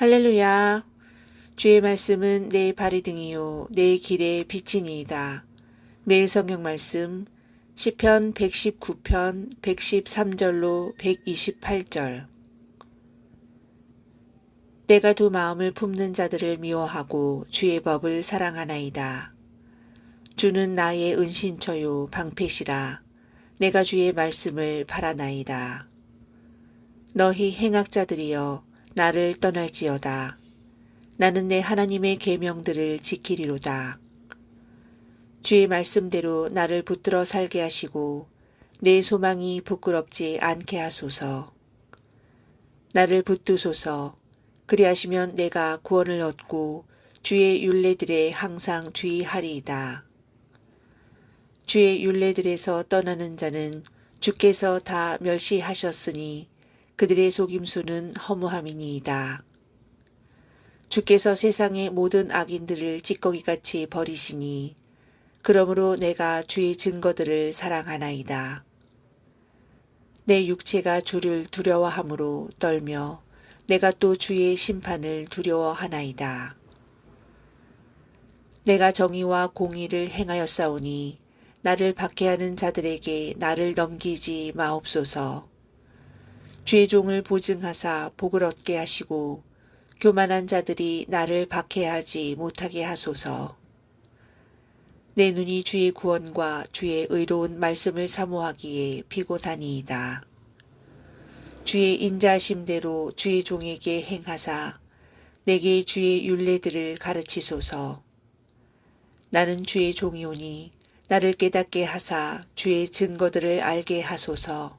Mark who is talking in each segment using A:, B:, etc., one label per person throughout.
A: 할렐루야. 주의 말씀은 내 발이 등이요 내 길의 빛이니이다. 매일 성경 말씀 시편 119편 113절로 128절 내가 두 마음을 품는 자들을 미워하고 주의 법을 사랑하나이다. 주는 나의 은신처요 방패시라. 내가 주의 말씀을 바라나이다. 너희 행악자들이여 나를 떠날지어다. 나는 내 하나님의 계명들을 지키리로다. 주의 말씀대로 나를 붙들어 살게 하시고 내 소망이 부끄럽지 않게 하소서. 나를 붙드소서. 그리하시면 내가 구원을 얻고 주의 윤례들에 항상 주의하리이다. 주의 윤례들에서 떠나는 자는 주께서 다 멸시하셨으니 그들의 속임수는 허무함이니이다. 주께서 세상의 모든 악인들을 찌꺼기같이 버리시니 그러므로 내가 주의 증거들을 사랑하나이다. 내 육체가 주를 두려워함으로 떨며 내가 또 주의 심판을 두려워하나이다. 내가 정의와 공의를 행하였사오니 나를 박해하는 자들에게 나를 넘기지 마옵소서. 주의 종을 보증하사 복을 얻게 하시고 교만한 자들이 나를 박해하지 못하게 하소서. 내 눈이 주의 구원과 주의 의로운 말씀을 사모하기에 피곤하니이다. 주의 인자하심대로 주의 종에게 행하사 내게 주의 윤례들을 가르치소서. 나는 주의 종이오니 나를 깨닫게 하사 주의 증거들을 알게 하소서.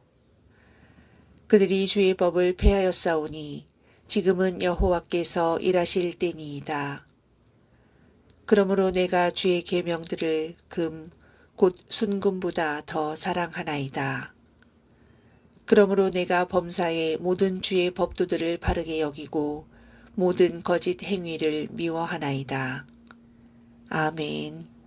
A: 그들이 주의 법을 폐하였사오니 지금은 여호와께서 일하실 때니이다. 그러므로 내가 주의 계명들을 금 곧 순금보다 더 사랑하나이다. 그러므로 내가 범사의 모든 주의 법도들을 바르게 여기고 모든 거짓 행위를 미워하나이다. 아멘.